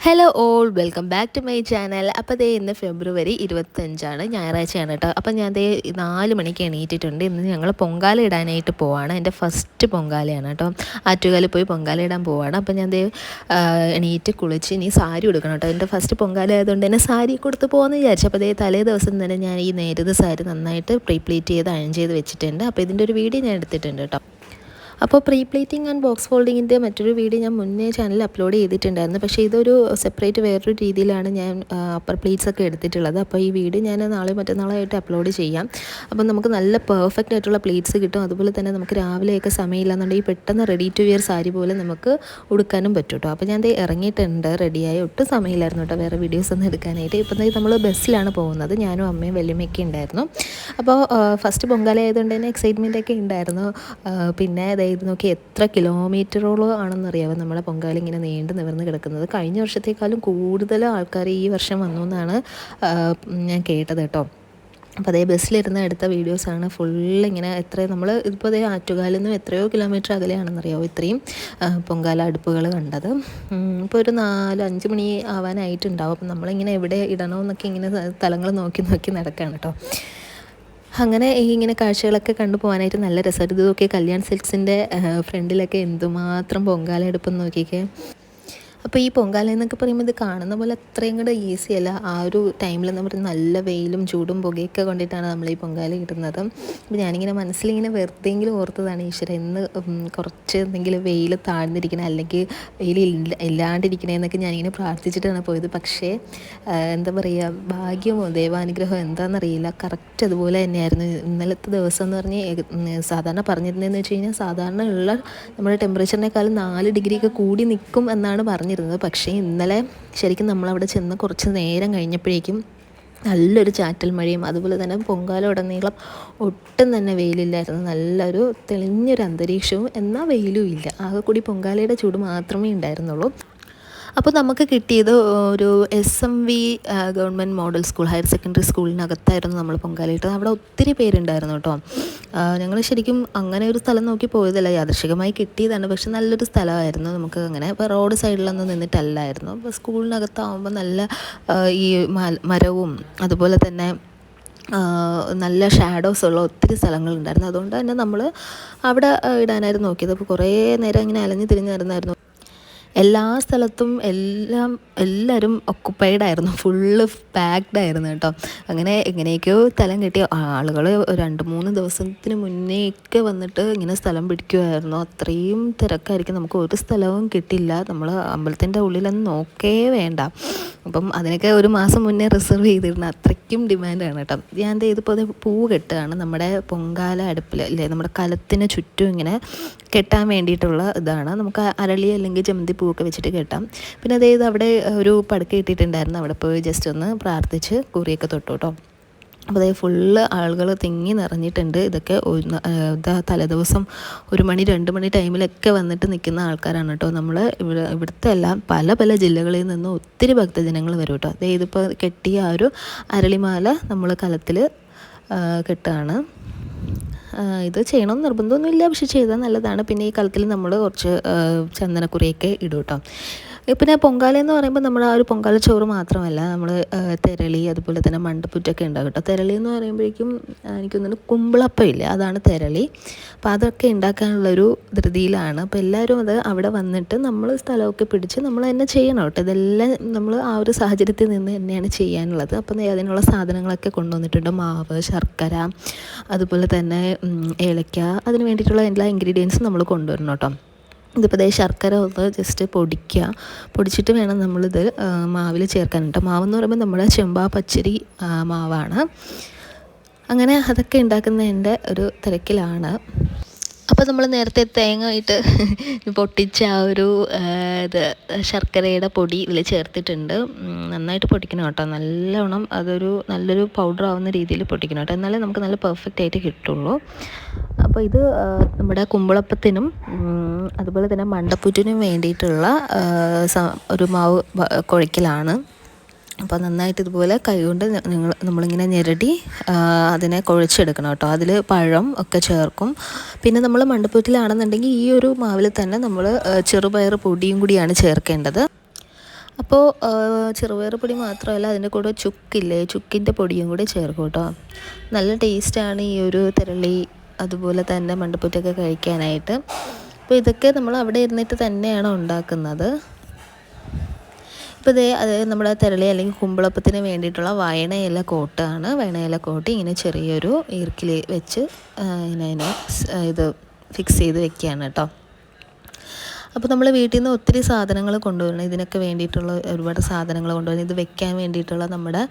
Hello all welcome back to my channel അപ്പോൾ ദേ ഇന്ന് ഫെബ്രുവരി ഇരുപത്തഞ്ചാണ് ഞായറാഴ്ചയാണ് കേട്ടോ. അപ്പോൾ ഞാൻ ദേ നാല് മണിക്ക് എണീറ്റിട്ടുണ്ട്. ഇന്ന് ഞങ്ങൾ പൊങ്കാല ഇടാനായിട്ട് പോവാണ്. എന്റെ ഫസ്റ്റ് പൊങ്കാലയാണ് കേട്ടോ. ആറ്റുകാലിൽ പോയി പൊങ്കാല ഇടാൻ പോവാണ്. അപ്പോൾ ഞാൻ ദേ എണീറ്റ് കുളിച്ച് ഇനി സാരി ഉടുക്കണം കേട്ടോ. എന്റെ ഫസ്റ്റ് പൊങ്കാല ആയതുകൊണ്ട് തന്നെ സാരി കൊടുത്ത് പോകാമെന്ന് വിചാരിച്ചു. അപ്പോൾ ദേ തലേ ദിവസം തന്നെ ഞാൻ ഈ നേരത്തെ സാരി നന്നായിട്ട് പ്രീപ്ലീറ്റ് ചെയ്ത് അയൺ ചെയ്ത് വെച്ചിട്ടുണ്ട്. അപ്പോൾ ഇതിന്റെ ഒരു വീഡിയോ ഞാൻ എടുത്തിട്ടുണ്ട് കേട്ടോ. അപ്പോൾ പ്രീ പ്ലേറ്റിംഗ് ആൻഡ് ബോക്സ് ഫോൾഡിങ്ങിന്റെ മറ്റൊരു വീഡിയോ ഞാൻ മുന്നേ ചാനലിൽ അപ്ലോഡ് ചെയ്തിട്ടുണ്ടായിരുന്നു. പക്ഷേ ഇതൊരു സെപ്പറേറ്റ് വേറൊരു രീതിയിലാണ് ഞാൻ അപ്പർ പ്ലേറ്റ്സ് ഒക്കെ എടുത്തിട്ടുള്ളത്. അപ്പോൾ ഈ വീഡിയോ ഞാൻ നാളെ മറ്റന്നാളായിട്ട് അപ്ലോഡ് ചെയ്യാം. അപ്പോൾ നമുക്ക് നല്ല പെർഫെക്റ്റ് ആയിട്ടുള്ള പ്ലേറ്റ്സ് കിട്ടും. അതുപോലെ തന്നെ നമുക്ക് രാവിലെയൊക്കെ സമയമില്ലാന്നുണ്ടെങ്കിൽ പെട്ടെന്ന് റെഡി ടു വിയർ സാരി പോലെ നമുക്ക് ഉടുക്കാനും പറ്റും കേട്ടോ. അപ്പോൾ ഞാൻ ഇറങ്ങിയിട്ടുണ്ട്. റെഡിയായി ഒട്ടും സമയമില്ലായിരുന്നു കേട്ടോ വേറെ വീഡിയോസ് ഒന്നും എടുക്കാനായിട്ട്. ഇപ്പം നമ്മൾ ബസ്സിലാണ് പോകുന്നത്. ഞാനും അമ്മയും വല്യമ്മയൊക്കെ ഉണ്ടായിരുന്നു. അപ്പോൾ ഫസ്റ്റ് പൊങ്കാല ആയതുകൊണ്ട് തന്നെ എക്സൈറ്റ്മെന്റ് ഒക്കെ ഉണ്ടായിരുന്നു. പിന്നെ അതായത് നോക്കി എത്ര കിലോമീറ്ററോളം ആണെന്നറിയാമോ നമ്മളെ പൊങ്കാല ഇങ്ങനെ നീണ്ടു നിവർന്ന് കിടക്കുന്നത്. കഴിഞ്ഞ വർഷത്തേക്കാളും കൂടുതൽ ആൾക്കാർ ഈ വർഷം വന്നു എന്നാണ് ഞാൻ കേട്ടത് കേട്ടോ. അപ്പോൾ അതേ ബസ്സിലിരുന്ന് എടുത്ത വീഡിയോസാണ് ഫുൾ ഇങ്ങനെ എത്ര നമ്മൾ ഇപ്പോൾ അതേ ആറ്റുകാലിൽ നിന്നും എത്രയോ കിലോമീറ്റർ അകലെയാണെന്നറിയാമോ ഇത്രയും പൊങ്കാല അടുപ്പുകൾ കണ്ടത്. ഇപ്പോൾ ഒരു നാല് അഞ്ച് മണി ആവാനായിട്ടുണ്ടാവും. അപ്പം നമ്മളിങ്ങനെ എവിടെ ഇടണമെന്നൊക്കെ ഇങ്ങനെ സ്ഥലങ്ങൾ നോക്കി നോക്കി നടക്കുകയാണ് കേട്ടോ. അങ്ങനെ ഈ ഇങ്ങനെ കാഴ്ചകളൊക്കെ കണ്ടു പോകാനായിട്ട് നല്ല രസമായിട്ട് ഇതൊക്കെ കല്യാൺ സിൽക്സിന്റെ ഫ്രണ്ടിലൊക്കെ എന്തുമാത്രം പൊങ്കാല എടുപ്പെന്ന് നോക്കിക്കേ. അപ്പോൾ ഈ പൊങ്കാല എന്നൊക്കെ പറയുമ്പോൾ ഇത് കാണുന്ന പോലെ അത്രയും കൂടെ ഈസി അല്ല. ആ ഒരു ടൈമിൽ നമ്മൾ നല്ല വെയിലും ചൂടും പുകയൊക്കെ കൊണ്ടിട്ടാണ് നമ്മൾ ഈ പൊങ്കാല ഇടുന്നത്. അപ്പോൾ ഞാനിങ്ങനെ മനസ്സിലിങ്ങനെ വെറുതെങ്കിലും ഓർത്തതാണ് ഈശ്വര ഇന്ന് കുറച്ച് എന്തെങ്കിലും വെയിൽ താഴ്ന്നിരിക്കണേ അല്ലെങ്കിൽ വെയിൽ ഇല്ല ഇല്ലാണ്ടിരിക്കണേ എന്നൊക്കെ ഞാനിങ്ങനെ പ്രാർത്ഥിച്ചിട്ടാണ് പോയത്. പക്ഷേ എന്താ പറയുക ഭാഗ്യമോ ദൈവാനുഗ്രഹമോ എന്താണെന്നറിയില്ല. കറക്റ്റ് അതുപോലെ തന്നെയായിരുന്നു. ഇന്നലത്തെ ദിവസം എന്ന് പറഞ്ഞ് സാധാരണ പറഞ്ഞിരുന്നതെന്ന് വെച്ച് കഴിഞ്ഞാൽ സാധാരണ ഉള്ള നമ്മുടെ ടെമ്പറേച്ചറിനേക്കാളും നാല് ഡിഗ്രിയൊക്കെ കൂടി നിൽക്കും എന്നാണ് പറഞ്ഞിരുന്നത് പക്ഷേ ഇന്നലെ ശരിക്കും നമ്മളവിടെ ചെന്ന് കുറച്ച് നേരം കഴിഞ്ഞപ്പോഴേക്കും നല്ലൊരു ചാറ്റൽ മഴയും അതുപോലെ തന്നെ പൊങ്കാല ഉടനീളം ഒട്ടും തന്നെ വെയിലില്ലായിരുന്നു. നല്ലൊരു തെളിഞ്ഞൊരു അന്തരീക്ഷവും എന്നാൽ വെയിലും ഇല്ല. ആകെ കൂടി പൊങ്കാലയുടെ ചൂട് മാത്രമേ ഉണ്ടായിരുന്നുള്ളൂ. അപ്പോൾ നമുക്ക് കിട്ടിയത് ഒരു S M V government model school higher secondary സ്കൂളിനകത്തായിരുന്നു നമ്മൾ പൊങ്കാലയിട്ടത്. അവിടെ ഒത്തിരി പേരുണ്ടായിരുന്നു കേട്ടോ. ഞങ്ങൾ ശരിക്കും അങ്ങനെ ഒരു സ്ഥലം നോക്കി പോയതല്ല. യാദൃശികമായി കിട്ടിയതാണ്. പക്ഷെ നല്ലൊരു സ്ഥലമായിരുന്നു. നമുക്ക് അങ്ങനെ ഇപ്പോൾ റോഡ് സൈഡിലൊന്നും നിന്നിട്ടല്ലായിരുന്നു. അപ്പോൾ സ്കൂളിനകത്താവുമ്പോൾ നല്ല ഈ മരവും അതുപോലെ തന്നെ നല്ല ഷാഡോസ് ഉള്ള ഒത്തിരി സ്ഥലങ്ങളുണ്ടായിരുന്നു. അതുകൊണ്ട് തന്നെ നമ്മൾ അവിടെ ഇടാനായിരുന്നു നോക്കിയത്. അപ്പോൾ കുറേ നേരം ഇങ്ങനെ അലഞ്ഞു തിരിഞ്ഞിരുന്നായിരുന്നു എല്ലാ സ്ഥലത്തും എല്ലാം എല്ലാവരും ഒക്കുപ്പൈഡ് ആയിരുന്നു. ഫുള്ള് പാക്ഡ് ആയിരുന്നു കേട്ടോ. അങ്ങനെ എങ്ങനെയൊക്കെയോ സ്ഥലം കിട്ടിയ ആളുകൾ രണ്ട് മൂന്ന് ദിവസത്തിന് മുന്നേയൊക്കെ വന്നിട്ട് ഇങ്ങനെ സ്ഥലം പിടിക്കുമായിരുന്നു അത്രയും തിരക്കായിരിക്കും. നമുക്ക് ഒരു സ്ഥലവും കിട്ടില്ല. നമ്മൾ അമ്പലത്തിന്റെ ഉള്ളിലൊന്നും നോക്കേ വേണ്ട. അപ്പം അതിനൊക്കെ ഒരു മാസം മുന്നേ റിസർവ് ചെയ്തിരുന്ന അത്രയ്ക്കും ഡിമാൻഡാണ് കേട്ടോ. ഞാൻ എന്താ ഇതിപ്പോൾ പൂ കെട്ടുകയാണ് നമ്മുടെ പൊങ്കാല അടുപ്പിൽ അല്ലേ? നമ്മുടെ കലത്തിന് ചുറ്റും ഇങ്ങനെ കെട്ടാൻ വേണ്ടിയിട്ടുള്ള ഇതാണ്. നമുക്ക് അരളി അല്ലെങ്കിൽ ജമന്തി പൂവൊക്കെ വെച്ചിട്ട് കേട്ടാം. പിന്നെ അതായത് അവിടെ ഒരു പടുക്ക ഇട്ടിട്ടുണ്ടായിരുന്നു. അവിടെ പോയി ജസ്റ്റ് ഒന്ന് പ്രാർത്ഥിച്ച് കുറിയൊക്കെ തൊട്ടു കേട്ടോ അപ്പോൾ അതായത് ഫുള്ള് ആളുകൾ തിങ്ങി നിറഞ്ഞിട്ടുണ്ട്. ഇതൊക്കെ ഇതാ തലേദിവസം ഒരു മണി രണ്ട് മണി ടൈമിലൊക്കെ വന്നിട്ട് നിൽക്കുന്ന ആൾക്കാരാണ് കേട്ടോ നമ്മൾ ഇവിടെ ഇവിടുത്തെ എല്ലാം പല പല ജില്ലകളിൽ നിന്നും ഒത്തിരി ഭക്തജനങ്ങൾ വരും കേട്ടോ അതായത് ഇതിപ്പോൾ കെട്ടിയ ആ ഒരു അരളിമാല നമ്മൾ കലത്തിൽ കെട്ടുകയാണ് ഇത് ചെയ്യണമെന്ന് നിർബന്ധമൊന്നുമില്ല പക്ഷെ ചെയ്താൽ നല്ലതാണ്. പിന്നെ ഈ കാലത്തിൽ നമ്മൾ കുറച്ച് ചന്ദനക്കുറിയൊക്കെ ഇടും കേട്ടോ. പിന്നെ പൊങ്കാല എന്ന് പറയുമ്പോൾ നമ്മൾ ആ ഒരു പൊങ്കാല ചോറ് മാത്രമല്ല നമ്മൾ തെരളി അതുപോലെ തന്നെ മണ്ടപ്പുറ്റൊക്കെ ഉണ്ടാകും കേട്ടോ. തെരളി എന്ന് പറയുമ്പോഴേക്കും എനിക്ക് കുമ്പിളപ്പം ഇല്ല അതാണ് തെരളി. അപ്പോൾ അതൊക്കെ ഉണ്ടാക്കാനുള്ളൊരു ധൃതിയിലാണ്. അപ്പോൾ എല്ലാവരും അത് അവിടെ വന്നിട്ട് നമ്മൾ സ്ഥലമൊക്കെ പിടിച്ച് നമ്മൾ തന്നെ ചെയ്യണം കേട്ടോ. ഇതെല്ലാം നമ്മൾ ആ ഒരു സാഹചര്യത്തിൽ നിന്ന് തന്നെയാണ് ചെയ്യാനുള്ളത്. അപ്പം അതിനുള്ള സാധനങ്ങളൊക്കെ കൊണ്ടുവന്നിട്ടുണ്ട്. മാവ് ശർക്കര അതുപോലെ തന്നെ ഏലക്ക അതിന് വേണ്ടിയിട്ടുള്ള എല്ലാ ഇൻഗ്രീഡിയൻസും നമ്മൾ കൊണ്ടുവരണം കേട്ടോ. ഇതിപ്പോൾ ദേ ശർക്കര ഒന്ന് ജസ്റ്റ് പൊടിക്കുക പൊടിച്ചിട്ട് വേണം നമ്മളിത് മാവിൽ ചേർക്കാൻ കേട്ടോ. മാവെന്ന് പറയുമ്പോൾ നമ്മുടെ ചെമ്പാ പച്ചരി മാവാണ്. അങ്ങനെ അതൊക്കെ ഉണ്ടാക്കുന്നതിന്റെ ഒരു തിരക്കിലാണ്. അപ്പോൾ നമ്മൾ നേരത്തെ തേങ്ങ ഇട്ട് പൊട്ടിച്ച ആ ഒരു ഇത് ശർക്കരയുടെ പൊടി ഇതിൽ ചേർത്തിട്ടുണ്ട്. നന്നായിട്ട് പൊടിക്കണം കേട്ടോ. നല്ലവണ്ണം അതൊരു നല്ലൊരു പൗഡർ ആവുന്ന രീതിയിൽ പൊട്ടിക്കണം കേട്ടോ. എന്നാലേ നമുക്ക് നല്ല പെർഫെക്റ്റ് ആയിട്ട് കിട്ടുള്ളൂ. അപ്പോൾ ഇത് നമ്മുടെ കുമ്പളപ്പത്തിനും അതുപോലെ തന്നെ മണ്ടപ്പുറ്റിനും വേണ്ടിയിട്ടുള്ള ഒരു മാവ് കുഴക്കലാണ്. അപ്പോൾ നന്നായിട്ട് ഇതുപോലെ കൈകൊണ്ട് നിങ്ങൾ നമ്മളിങ്ങനെ ഞെരടി അതിനെ കുഴച്ചെടുക്കണം കേട്ടോ. അതിൽ പഴം ഒക്കെ ചേർക്കും. പിന്നെ നമ്മൾ മണ്ടപ്പൂറ്റിലാണെന്നുണ്ടെങ്കിൽ ഈ ഒരു മാവിൽ തന്നെ നമ്മൾ ചെറുപയർ പൊടിയും കൂടിയാണ് ചേർക്കേണ്ടത്. അപ്പോൾ ചെറുപയർ പൊടി മാത്രമല്ല അതിന്റെ കൂടെ ചുക്കില്ലേ ചുക്കിന്റെ പൊടിയും കൂടി ചേർക്കും കേട്ടോ. നല്ല ടേസ്റ്റാണ് ഈ ഒരു തിരളി അതുപോലെ തന്നെ മണ്ടപ്പൂറ്റൊക്കെ കഴിക്കാനായിട്ട്. അപ്പോൾ ഇതൊക്കെ നമ്മൾ അവിടെ ഇരുന്നിട്ട് തന്നെയാണ് ഉണ്ടാക്കുന്നത്? ഇപ്പോൾ ഇതേ അത് നമ്മുടെ തിരളി അല്ലെങ്കിൽ കുമ്പളപ്പത്തിന് വേണ്ടിയിട്ടുള്ള വയണയില കോട്ടാണ്. വയണയില കോട്ട് ഇങ്ങനെ ചെറിയൊരു ഈർക്കിൽ വെച്ച് ഇങ്ങനെ ഇത് ഫിക്സ് ചെയ്ത് വെക്കുകയാണ് കേട്ടോ. അപ്പോൾ നമ്മൾ വീട്ടിൽ നിന്ന് ഒത്തിരി സാധനങ്ങൾ കൊണ്ടുവരണം. ഇതിനൊക്കെ വേണ്ടിയിട്ടുള്ള ഒരുപാട് സാധനങ്ങൾ കൊണ്ടുവരണം. ഇത് വെക്കാൻ വേണ്ടിയിട്ടുള്ള നമ്മുടെ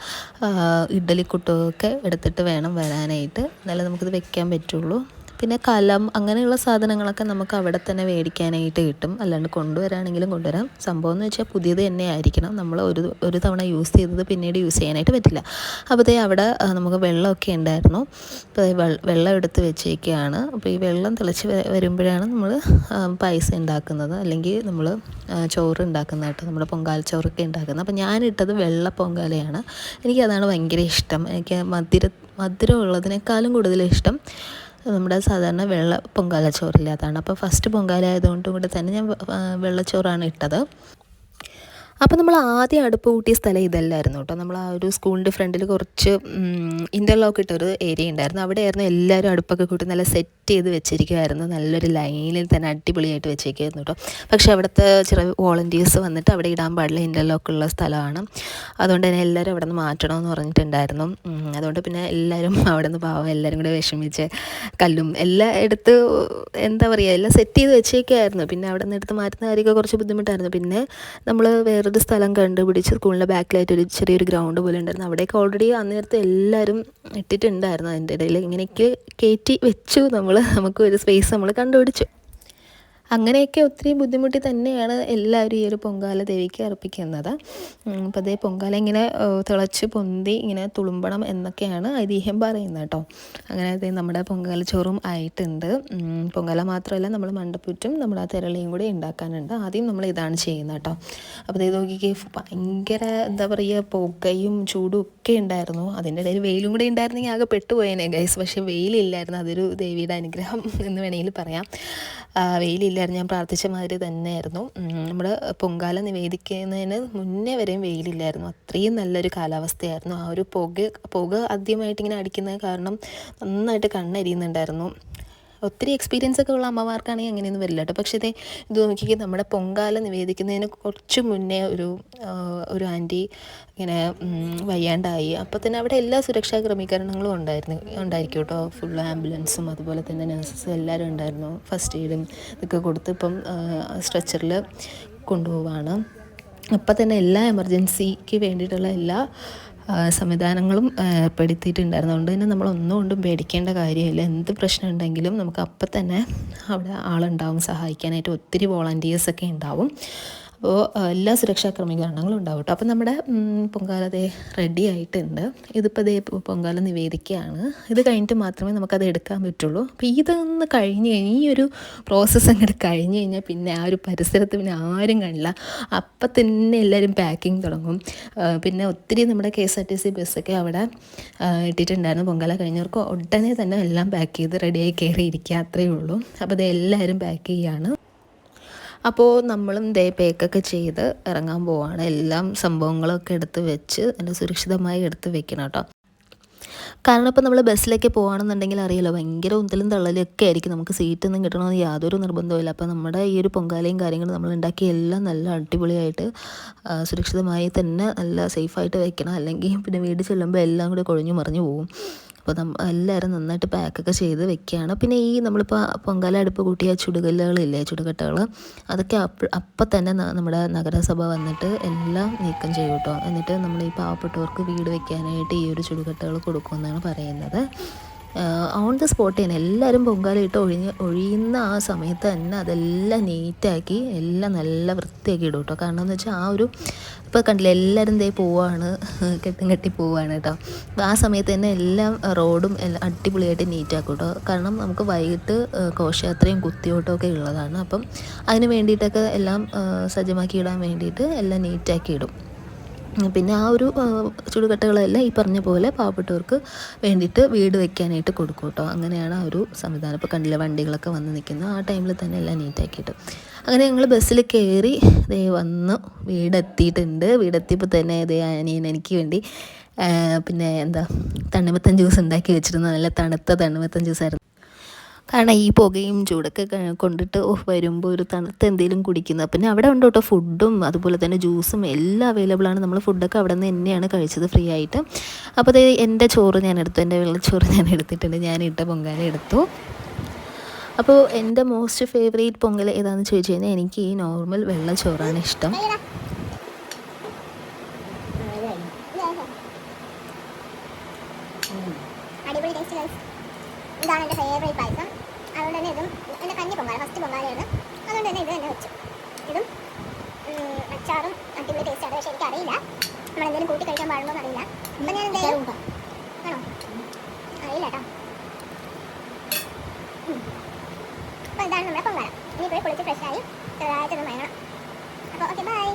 ഇഡ്ഡലിക്കുട്ടൊക്കെ എടുത്തിട്ട് വേണം വരാനായിട്ട്. എന്നാലേ നമുക്കിത് വെക്കാൻ പറ്റുള്ളൂ. പിന്നെ കലം അങ്ങനെയുള്ള സാധനങ്ങളൊക്കെ നമുക്ക് അവിടെ തന്നെ മേടിക്കാനായിട്ട് കിട്ടും. അല്ലാണ്ട് കൊണ്ടുവരാണെങ്കിലും കൊണ്ടുവരാം. സംഭവം എന്ന് വെച്ചാൽ പുതിയത് തന്നെ ആയിരിക്കണം നമ്മൾ ഒരു ഒരു തവണ യൂസ് ചെയ്തത് പിന്നീട് യൂസ് ചെയ്യാനായിട്ട് പറ്റില്ല. അപ്പോൾ അവിടെ നമുക്ക് വെള്ളമൊക്കെ ഉണ്ടായിരുന്നു. അപ്പോൾ വെള്ളം എടുത്ത് വെച്ചേക്കുകയാണ് അപ്പോൾ ഈ വെള്ളം തിളച്ച് വരുമ്പോഴാണ് നമ്മൾ പൈസ ഉണ്ടാക്കുന്നത്. അല്ലെങ്കിൽ നമ്മൾ ചോറ് ഉണ്ടാക്കുന്നതായിട്ട് നമ്മുടെ പൊങ്കാല ചോറൊക്കെ ഉണ്ടാക്കുന്നത്. അപ്പോൾ ഞാനിട്ടത് വെള്ള പൊങ്കാലയാണ്. എനിക്കതാണ് ഭയങ്കര ഇഷ്ടം. എനിക്ക് മധുര മധുരം ഉള്ളതിനേക്കാളും കൂടുതൽ ഇഷ്ടം നമ്മുടെ സാധാരണ വെള്ള പൊങ്കാല ചോറില്ലാത്തതാണ്. അപ്പോൾ ഫസ്റ്റ് പൊങ്കാല ആയതുകൊണ്ട് കൂടെ തന്നെ ഞാൻ വെള്ളച്ചോറാണ് ഇട്ടത്. അപ്പോൾ നമ്മൾ ആദ്യം അടുപ്പ് കൂട്ടിയ സ്ഥലം ഇതല്ലായിരുന്നു കേട്ടോ നമ്മൾ ആ ഒരു സ്കൂളിന്റെ ഫ്രണ്ടിൽ കുറച്ച് ഇന്റർലോക്ക് ഇട്ടൊരു ഏരിയ ഉണ്ടായിരുന്നു അവിടെയായിരുന്നു എല്ലാവരും അടുപ്പൊക്കെ കൂട്ടി നല്ല സെറ്റ് ചെയ്ത് വെച്ചിരിക്കുമായിരുന്നു നല്ലൊരു ലൈനിൽ തന്നെ അടിപൊളിയായിട്ട് വെച്ചേക്കായിരുന്നു കേട്ടോ പക്ഷേ അവിടുത്തെ ചില വോളണ്ടിയേഴ്സ് വന്നിട്ട് അവിടെ ഇടാൻ പാടില്ല ഇന്റർലോക്ക് ഉള്ള സ്ഥലമാണ്. അതുകൊണ്ട് തന്നെ എല്ലാവരും അവിടെ നിന്ന് മാറ്റണമെന്ന് പറഞ്ഞിട്ടുണ്ടായിരുന്നു അതുകൊണ്ട് പിന്നെ എല്ലാവരും അവിടെ നിന്ന് പാവം എല്ലാവരും കൂടെ വിഷമിച്ച് കല്ലും എല്ലാം എടുത്ത് എന്താ പറയുക എല്ലാം സെറ്റ് ചെയ്ത് വെച്ചേക്കായിരുന്നു പിന്നെ അവിടെ നിന്ന് എടുത്ത് മാറ്റുന്ന കാര്യമൊക്കെ കുറച്ച് ബുദ്ധിമുട്ടായിരുന്നു. പിന്നെ നമ്മൾ വേറെ വേറൊരു സ്ഥലം കണ്ടുപിടിച്ച് സ്കൂളിന്റെ ബാക്കിലായിട്ട് ഒരു ചെറിയൊരു ഗ്രൗണ്ട് പോലെ ഉണ്ടായിരുന്നു. അവിടെയൊക്കെ ഓൾറെഡി അന്നേരത്തെ എല്ലാവരും ഇട്ടിട്ടുണ്ടായിരുന്നു അതിന്റെ ഇടയിൽ. ഇങ്ങനെയൊക്കെ കയറ്റി വെച്ചു. നമ്മൾ നമുക്ക് ഒരു സ്പേസ് നമ്മൾ കണ്ടുപിടിച്ചു. അങ്ങനെയൊക്കെ ഒത്തിരി ബുദ്ധിമുട്ടി തന്നെയാണ് എല്ലാവരും ഈ ഒരു പൊങ്കാല ദേവിക്ക് അർപ്പിക്കുന്നത്. അപ്പോൾ അതേ പൊങ്കാല ഇങ്ങനെ തിളച്ച് പൊന്തി ഇങ്ങനെ തുളുമ്പണം എന്നൊക്കെയാണ് ഐതിഹ്യം പറയുന്നത് കേട്ടോ. അങ്ങനെ അതേ നമ്മുടെ പൊങ്കാല ചോറും ആയിട്ടുണ്ട്. പൊങ്കാല മാത്രമല്ല നമ്മൾ മണ്ടപ്പുറ്റും നമ്മൾ ആ തിരളിയും കൂടി ഉണ്ടാക്കാനുണ്ട്. ആദ്യം നമ്മൾ ഇതാണ് ചെയ്യുന്നത് കേട്ടോ. അപ്പോൾ ഇതേ നോക്കിക്കേ ഭയങ്കര എന്താ പറയുക പുകയും ചൂടും ഒക്കെ ഉണ്ടായിരുന്നു. അതിന്റെ ഇടയിൽ വെയിലും കൂടി ഉണ്ടായിരുന്നെങ്കിൽ ആകെ പെട്ടുപോയേനെ ഗൈസ് പക്ഷേ വെയിലില്ലായിരുന്നു. അതൊരു ദേവിയുടെ അനുഗ്രഹം എന്ന് വേണമെങ്കിൽ പറയാം. വെയിലില്ലായിരുന്നു. ഞാൻ പ്രാർത്ഥിച്ച മാതിരി തന്നെയായിരുന്നു. നമ്മൾ പൊങ്കാല നിവേദിക്കുന്നതിന് മുന്നേ വരെയും വെയിലില്ലായിരുന്നു. അത്രയും നല്ലൊരു കാലാവസ്ഥയായിരുന്നു. ആ ഒരു പുക പുക ആദ്യമായിട്ട് ഇങ്ങനെ അടിക്കുന്നത് കാരണം നന്നായിട്ട് കണ്ണരിയുന്നുണ്ടായിരുന്നു. ഒത്തിരി എക്സ്പീരിയൻസ് ഒക്കെ ഉള്ള അമ്മമാർക്കാണെങ്കിൽ അങ്ങനെയൊന്നും വരില്ല കേട്ടോ. പക്ഷേ ഇതേ ഇത് നോക്കിക്കേ നമ്മുടെ പൊങ്കാല നിവേദിക്കുന്നതിന് കുറച്ച് മുന്നേ ഒരു ഒരു ആന്റി ഇങ്ങനെ വയ്യാണ്ടായി. അപ്പോൾ തന്നെ അവിടെ എല്ലാ സുരക്ഷാ ക്രമീകരണങ്ങളും ഉണ്ടായിരുന്നു ഉണ്ടായിരിക്കും കേട്ടോ. ഫുൾ ആംബുലൻസും അതുപോലെ തന്നെ നഴ്സസും എല്ലാവരും ഉണ്ടായിരുന്നു. ഫസ്റ്റ് എയ്ഡും ഇതൊക്കെ കൊടുത്ത് ഇപ്പം സ്ട്രെച്ചറിൽ കൊണ്ടുപോവാണ്. അപ്പം തന്നെ എല്ലാ എമർജൻസിക്ക് വേണ്ടിയിട്ടുള്ള എല്ലാ സംവിധാനങ്ങളും ഏർപ്പെടുത്തിയിട്ടുണ്ടായിരുന്നു അതുകൊണ്ട് തന്നെ നമ്മൾ ഒന്നുകൊണ്ടും പേടിക്കേണ്ട കാര്യമില്ല. എന്ത് പ്രശ്നം ഉണ്ടെങ്കിലും നമുക്ക് അപ്പം തന്നെ അവിടെ ആളുണ്ടാവും സഹായിക്കാനായിട്ട്. ഒത്തിരി വോളണ്ടിയേഴ്സൊക്കെ ഉണ്ടാവും. അപ്പോൾ എല്ലാ സുരക്ഷാ ക്രമീകരണങ്ങളും ഉണ്ടാവും കേട്ടോ. അപ്പോൾ നമ്മുടെ പൊങ്കാല ദേ റെഡി ആയിട്ടുണ്ട്. ഇതിപ്പോൾ ദേ പൊങ്കാല നിവേദിക്കുകയാണ് ഇത് കഴിഞ്ഞിട്ട് മാത്രമേ നമുക്കത് എടുക്കാൻ പറ്റുള്ളൂ. അപ്പോൾ ഇതൊന്ന് കഴിഞ്ഞ് കഴിഞ്ഞ് ഈ ഒരു പ്രോസസ്സ് അങ്ങോട്ട് കഴിഞ്ഞ് കഴിഞ്ഞാൽ പിന്നെ ആ ഒരു പരിസരത്ത് പിന്നെ ആരും കാണില്ല. അപ്പം തന്നെ എല്ലാവരും പാക്കിങ് തുടങ്ങും. പിന്നെ ഒത്തിരി നമ്മുടെ K S R T C ബസ്സൊക്കെ അവിടെ ഇട്ടിട്ടുണ്ടായിരുന്നു. പൊങ്കാല കഴിഞ്ഞവർക്ക് ഉടനെ തന്നെ എല്ലാം പാക്ക് ചെയ്ത് റെഡിയായി കയറി ഇരിക്കുക അത്രയേ ഉള്ളൂ. അപ്പോൾ ഇത് എല്ലാവരും പാക്ക് ചെയ്യുകയാണ് അപ്പോൾ നമ്മളും ദേ പേക്കൊക്കെ ചെയ്ത് ഇറങ്ങാൻ പോവാണ്. എല്ലാം സംഭവങ്ങളൊക്കെ എടുത്ത് വെച്ച് നല്ല സുരക്ഷിതമായി എടുത്ത് വെക്കണം കേട്ടോ. കാരണം ഇപ്പോൾ നമ്മൾ ബസ്സിലൊക്കെ പോകുകയാണെന്നുണ്ടെങ്കിൽ അറിയില്ല ഭയങ്കര ഉന്തലും തള്ളലൊക്കെ ആയിരിക്കും. നമുക്ക് സീറ്റൊന്നും കിട്ടണമെന്ന് യാതൊരു നിർബന്ധമില്ല അപ്പോൾ നമ്മുടെ ഈ ഒരു പൊങ്കാലയും കാര്യങ്ങളും നമ്മൾ ഉണ്ടാക്കിയ എല്ലാം നല്ല അടിപൊളിയായിട്ട് സുരക്ഷിതമായി തന്നെ നല്ല സേഫായിട്ട് വെക്കണം. അല്ലെങ്കിൽ പിന്നെ വീട് ചെല്ലുമ്പോൾ എല്ലാം കൂടി കൊഴിഞ്ഞു മറിഞ്ഞു പോകും അപ്പോൾ എല്ലാവരും നന്നായിട്ട് പാക്കൊക്കെ ചെയ്ത് വെക്കുകയാണ് പിന്നെ ഈ നമ്മളിപ്പോൾ പൊങ്കാല അടുപ്പ് കൂട്ടിയ ചുടുകല്ലുകളില്ലേ ചുടുകട്ടകൾ അതൊക്കെ അപ്പം തന്നെ നമ്മുടെ നഗരസഭ വന്നിട്ട് എല്ലാം നീക്കം ചെയ്യും കേട്ടോ എന്നിട്ട് നമ്മൾ ഈ പാവപ്പെട്ടവർക്ക് വീട് വെക്കാനായിട്ട് ഈ ഒരു ചുടുകട്ടകൾ കൊടുക്കുമെന്നാണ് പറയുന്നത്. ഓൺ ദ സ്പോട്ട് തന്നെ എല്ലാവരും പൊങ്കാലയിട്ട് ഒഴിഞ്ഞ് ഒഴിയുന്ന ആ സമയത്ത് തന്നെ അതെല്ലാം നീറ്റാക്കി എല്ലാം നല്ല വൃത്തിയാക്കി ഇടും കേട്ടോ കാരണം എന്ന് വെച്ചാൽ ആ ഒരു ഇപ്പോൾ കണ്ടില്ല എല്ലാവരും ദേ പോവാണ്. കെട്ടും കെട്ടി പോവാണ് കേട്ടോ ആ സമയത്ത് തന്നെ എല്ലാം റോഡും എല്ലാം അടിപൊളിയായിട്ട് നീറ്റാക്കും കേട്ടോ കാരണം നമുക്ക് വൈകിട്ട് ഘോഷയാത്രയും കുത്തിയോട്ടവും ഒക്കെ ഉള്ളതാണ്. അപ്പം അതിന് വേണ്ടിയിട്ടൊക്കെ എല്ലാം സജ്ജമാക്കി ഇടാൻ വേണ്ടിയിട്ട് എല്ലാം നീറ്റാക്കി ഇടും. പിന്നെ ആ ഒരു ചുടുകട്ടകളെല്ലാം ഈ പറഞ്ഞ പോലെ പാവപ്പെട്ടവർക്ക് വേണ്ടിയിട്ട് വീട് വെക്കാനായിട്ട് കൊടുക്കും കേട്ടോ. അങ്ങനെയാണ് ആ ഒരു സംവിധാനം. ഇപ്പോൾ കണ്ടില്ല വണ്ടികളൊക്കെ വന്ന് നിൽക്കുന്ന ആ ടൈമിൽ തന്നെ എല്ലാം നീറ്റാക്കിയിട്ട്. അങ്ങനെ ഞങ്ങൾ ബസ്സിൽ കയറി ദേ വന്നു വീടെത്തിയിട്ടുണ്ട്. വീടെത്തിയപ്പോൾ തന്നെ ദേ അനിയൻ എനിക്ക് വേണ്ടി പിന്നെ എന്താ തണ്ണിമത്തൻ ജ്യൂസ് ഉണ്ടാക്കി വെച്ചിരുന്നു. നല്ല തണുത്ത തണ്ണിമത്തൻ ജ്യൂസായിരുന്നു. കാരണം ഈ പുകയും ചൂടൊക്കെ കൊണ്ടിട്ട് വരുമ്പോൾ ഒരു തണുത്ത് എന്തെങ്കിലും കുടിക്കുന്നത് പിന്നെ അവിടെ ഉണ്ട് കേട്ടോ ഫുഡും അതുപോലെ തന്നെ ജ്യൂസും എല്ലാം അവൈലബിൾ ആണ്. നമ്മൾ ഫുഡൊക്കെ അവിടെ നിന്ന് തന്നെയാണ് കഴിച്ചത് ഫ്രീ ആയിട്ട്. അപ്പോൾ അത് എന്റെ ചോറ് ഞാൻ എടുത്തു. എന്റെ വെള്ളച്ചോറ് ഞാൻ എടുത്തിട്ടുണ്ട്. ഞാൻ ഇട്ട പൊങ്കാല എടുത്തു. അപ്പോൾ എന്റെ മോസ്റ്റ് ഫേവറേറ്റ് പൊങ്കൽ ഏതാണെന്ന് ചോദിച്ചു കഴിഞ്ഞാൽ എനിക്ക് ഈ നോർമൽ വെള്ളച്ചോറാണ് ഇഷ്ടം അടിപൊളി ടേസ്റ്റ് ഗൈസ് ഇതാണ് എന്റെ ഫേവറേറ്റ് പായസം അതുകൊണ്ട് തന്നെ ഇതും എന്റെ കഞ്ഞി പൊങ്കാല ഫസ്റ്റ് പൊങ്കാലയാണ് അതുകൊണ്ട് തന്നെ ഇത് തന്നെ വെച്ചു ഇതും ഉം, അച്ചാറും അടിപൊളി ടേസ്റ്റാണ് പക്ഷേ എനിക്കറിയില്ല നമ്മൾ എന്തെങ്കിലും കൂട്ടി കഴിക്കാൻ പാടുണ്ടോ എന്നറിയില്ല. അപ്പം ഞാൻ എന്തെങ്കിലും ആണോ? അറിയില്ല കേട്ടോ. അപ്പോൾ ഇതാണ് നമ്മുടെ പൊങ്കാല. ഇനി പോയി കുളിച്ച് ഫ്രഷായി ചെറുതായിട്ടൊന്ന് മയങ്ങണം അപ്പോൾ ഓക്കെ ബൈ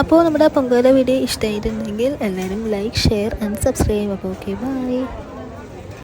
അപ്പോൾ നമ്മുടെ പൊങ്കാല വീഡിയോ ഇഷ്ടമായിട്ടുണ്ടെങ്കിൽ എല്ലാവരും ലൈക്ക് ഷെയർ ആൻഡ് സബ്സ്ക്രൈബ് അപ്പോൾ ഓക്കെ ബൈ